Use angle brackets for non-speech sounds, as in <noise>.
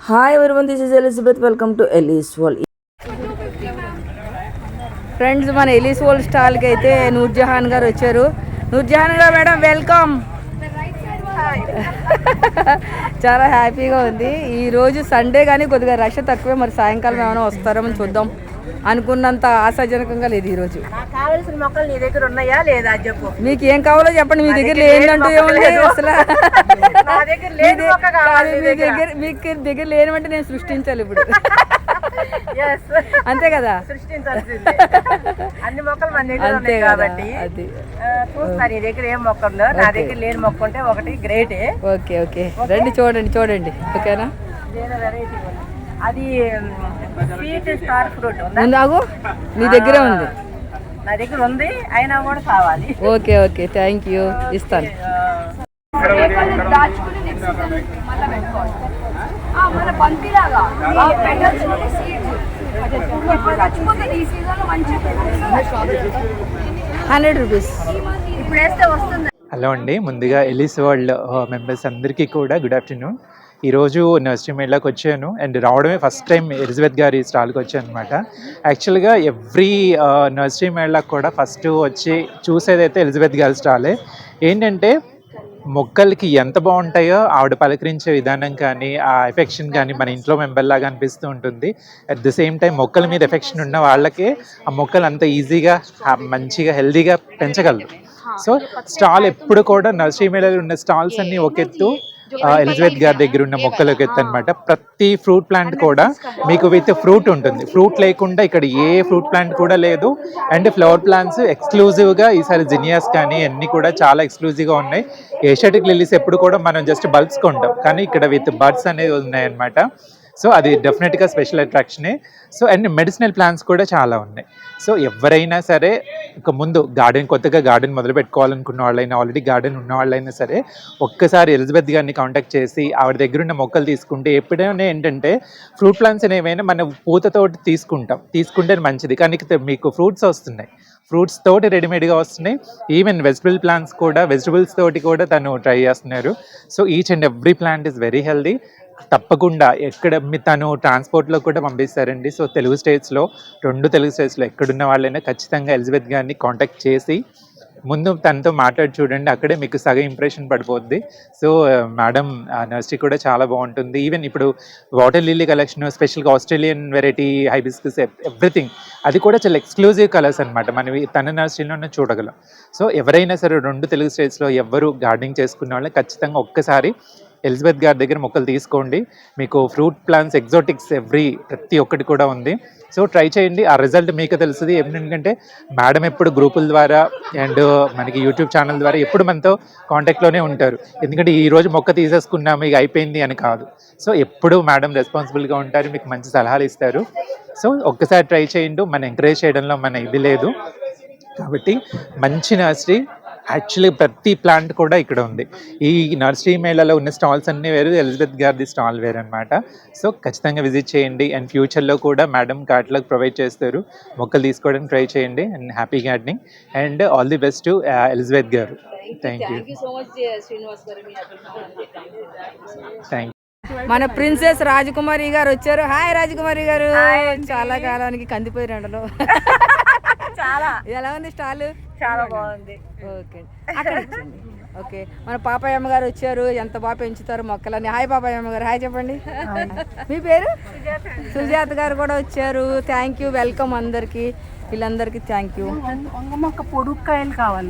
Hi everyone this is Elizabeth welcome to Ellie's world friends మన Ellie's world స్టాల్కి అయితే నూర్జహాన్ గారు వచ్చారు. నూర్జహాన్ గారు మేడం వెల్కమ్ చాలా హ్యాపీగా ఉంది. ఈ రోజు సండే కానీ కొద్దిగా రష్ తక్కువే. మరి సాయంకాలం ఏమైనా వస్తారో చూద్దాం అనుకున్నంత ఆశాజనకంగా లేదు ఈరోజు కావలసిన మొక్కలు నీ దగ్గర ఉన్నాయా లేదా? చెప్పు. మీకు ఏం కావాలో చెప్పండి. మీ దగ్గర లేదంటూ ఏముంది అసలు? నా మీకు దగ్గర లేనివంటే నేను సృష్టించాలి ఇప్పుడు. అంతే కదా? సృష్టించాల్సింది. అన్ని మొక్కలు మన దగ్గర ఉన్నాయి కాబట్టి అది. ఆ, చూస్తా నీ దగ్గర ఏం మొక్క ఉందో నా దగ్గర లేని మొక్క ఉంటే ఒకటి గ్రేటే. Okay okay. రండి చూడండి చూడండి. ఓకేనా? అది స్వీట్ స్టార్ ఫ్రూట్ ఉందా? ముందు ఆగు? మీ దగ్గరే ఉంది. నా దగ్గర ఉంది అయినా కూడా కావాలి. Okay okay. థ్యాంక్ యూ ఇస్తాను. దాచుకుని నెక్స్ట్ సీజన్ మళ్ళీ పెట్టుకోవాలి. ఆ, మన బంతిలాగా ఆ petals లోనే seeds. ఇప్పుడు చచ్చిపోతుంది ఈ సీజన్లో మంచిగా హండ్రెడ్ రూపీస్. ఇప్పుడు వేస్తే వస్తుంది. హలో అండి ముందుగా ఎలిస్ వరల్డ్ మెంబర్స్ అందరికీ కూడా గుడ్ ఆఫ్టర్నూన్ ఈరోజు నర్సరీ మేళకి వచ్చాను అండ్ రావడమే ఫస్ట్ టైం ఎలిజబెత్ గారి స్టాల్కి వచ్చాను అనమాట యాక్చువల్గా ఎవ్రీ నర్సరీ మేళకు కూడా ఫస్ట్ వచ్చి చూసేదైతే ఎలిజబెత్ గారి స్టాలే. ఏంటంటే మొక్కలకి ఎంత బాగుంటాయో ఆవిడ పలకరించే విధానం కానీ ఆ ఎఫెక్షన్ కానీ మన ఇంట్లో మెంబర్ లాగా అనిపిస్తూ ఉంటుంది. అట్ ద సేమ్ టైం మొక్కల మీద ఎఫెక్షన్ ఉన్న వాళ్ళకే ఆ మొక్కలు అంత ఈజీగా మంచిగా హెల్దీగా పెంచగలరు. సో స్టాల్ ఎప్పుడు కూడా నర్సరీ మేళలో ఉన్న స్టాల్స్ అన్ని ఒక ఎత్తు ఎలిజబెత్ గారి దగ్గర ఉన్న మొక్కలు ఒక ఎత్తు అనమాట ప్రతి ఫ్రూట్ ప్లాంట్ కూడా మీకు విత్ ఫ్రూట్ ఉంటుంది. ఫ్రూట్ లేకుండా ఇక్కడ ఏ ఫ్రూట్ ప్లాంట్ కూడా లేదు. అండ్ ఫ్లవర్ ప్లాంట్స్ ఎక్స్క్లూజివ్గా ఈసారి జినియాస్ కానీ అన్ని కూడా చాలా ఎక్స్క్లూజివ్గా ఉన్నాయి. ఏషియాటిక్ లిల్లీస్ ఎప్పుడు కూడా మనం జస్ట్ బల్బ్స్ కొంటాం. కానీ ఇక్కడ విత్ బర్డ్స్ అనేవి ఉన్నాయన్నమాట. సో అది డెఫినెట్గా స్పెషల్ అట్రాక్షనే. సో అండ్ మెడిసినల్ ప్లాంట్స్ కూడా చాలా ఉన్నాయి. సో ఎవరైనా సరే ఇక ముందు గార్డెన్ కొత్తగా గార్డెన్ మొదలు పెట్టుకోవాలనుకున్న వాళ్ళైనా ఆల్రెడీ గార్డెన్ ఉన్న వాళ్ళైనా సరే ఒక్కసారి ఎలిజబెత్ గారిని కాంటాక్ట్ చేసి ఆవిడ దగ్గర ఉన్న మొక్కలు తీసుకుంటే ఎప్పుడైనా ఏంటంటే ఫ్రూట్ ప్లాంట్స్ అనేవైనా మనం పూతతోటి తీసుకుంటాం. తీసుకుంటే మంచిది. కానీ మీకు ఫ్రూట్స్ వస్తున్నాయి. ఫ్రూట్స్ తోటి రెడీమేడ్గా వస్తున్నాయి. ఈవెన్ వెజిటబుల్ ప్లాంట్స్ కూడా వెజిటబుల్స్ తోటి కూడా తను ట్రై చేస్తున్నారు. So each and every plant is very healthy తప్పకుండా. ఎక్కడ మీ తను ట్రాన్స్పోర్ట్లో కూడా పంపిస్తారండి. సో తెలుగు స్టేట్స్లో రెండు తెలుగు స్టేట్స్లో ఎక్కడున్న వాళ్ళైనా ఖచ్చితంగా ఎలిజబెత్ గారిని కాంటాక్ట్ చేసి ముందు తనతో మాట్లాడి చూడండి. అక్కడే మీకు సగం ఇంప్రెషన్ పడిపోద్ది. సో మేడం నర్సరీ కూడా చాలా బాగుంటుంది. ఈవెన్ ఇప్పుడు వాటర్ లిల్లీ కలెక్షన్ స్పెషల్గా ఆస్ట్రేలియన్ వెరైటీ హైబిస్కస్ ఎవ్రీథింగ్ అది కూడా చాలా ఎక్స్క్లూజివ్ కలర్స్ అనమాట మనం తన నర్సరీలోనే చూడగలం. సో ఎవరైనా సరే రెండు తెలుగు స్టేట్స్లో ఎవరు గార్డెనింగ్ చేసుకున్న వాళ్ళు ఖచ్చితంగా ఒక్కసారి ఎలిజబెత్ గారి దగ్గర మొక్కలు తీసుకోండి. మీకు ఫ్రూట్ ప్లాంట్స్ ఎగ్జాటిక్స్ ఎవ్రీ ప్రతి ఒక్కటి కూడా ఉంది. సో ట్రై చేయండి. ఆ రిజల్ట్ మీకు తెలుస్తుంది. ఎందుకంటే మేడం ఎప్పుడు గ్రూపుల ద్వారా అండ్ మనకి యూట్యూబ్ ఛానల్ ద్వారా ఎప్పుడు మనతో కాంటాక్ట్లోనే ఉంటారు. ఎందుకంటే ఈ రోజు మొక్క తీసేసుకున్నాము ఇక అయిపోయింది అని కాదు. సో ఎప్పుడు మేడం రెస్పాన్సిబుల్గా ఉంటారు మీకు మంచి సలహాలు ఇస్తారు. సో ఒక్కసారి ట్రై చేయండి. మన ఎంకరేజ్ చేయడంలో మన ఇది లేదు. కాబట్టి మంచి నర్సరీ యాక్చువల్లీ ప్రతి ప్లాంట్ కూడా ఇక్కడ ఉంది. ఈ నర్సరీ మేళలో ఉన్న స్టాల్స్ అన్నీ వేరు ఎలిజబెత్ గారిది స్టాల్ వేరు అనమాట సో ఖచ్చితంగా విజిట్ చేయండి. అండ్ ఫ్యూచర్లో కూడా మేడం కార్ట్లకు ప్రొవైడ్ చేస్తారు. మొక్కలు తీసుకోవడానికి ట్రై చేయండి. And happy gardening and all the best to Elizabeth garu. Thank you so much Srinivas garu. Thank మన ప్రిన్సెస్ రాజకుమారి గారు వచ్చారు. హాయ్ రాజకుమారి గారు. చాలా కాలానికి కందిపోయి రెండలో. <laughs> చాలా. ఎలా ఉంది స్టాల్? చాలా బాగుంది. ఓకే. అక్కడ. ఓకే. మన పాపాయమ్మ గారు వచ్చారు. ఎంత బాగా పెంచుతారు మొక్కలని హాయ్ పాపాయమ్మ గారు. హాయ్ చెప్పండి. మీ పేరు? సుజాత గారు కూడా వచ్చారు. థ్యాంక్ యూ వెల్కమ్ అందరికి. వీళ్ళందరికీ థ్యాంక్ యూ వంగ మొక్క పొడుక్కాయలు కావాలి.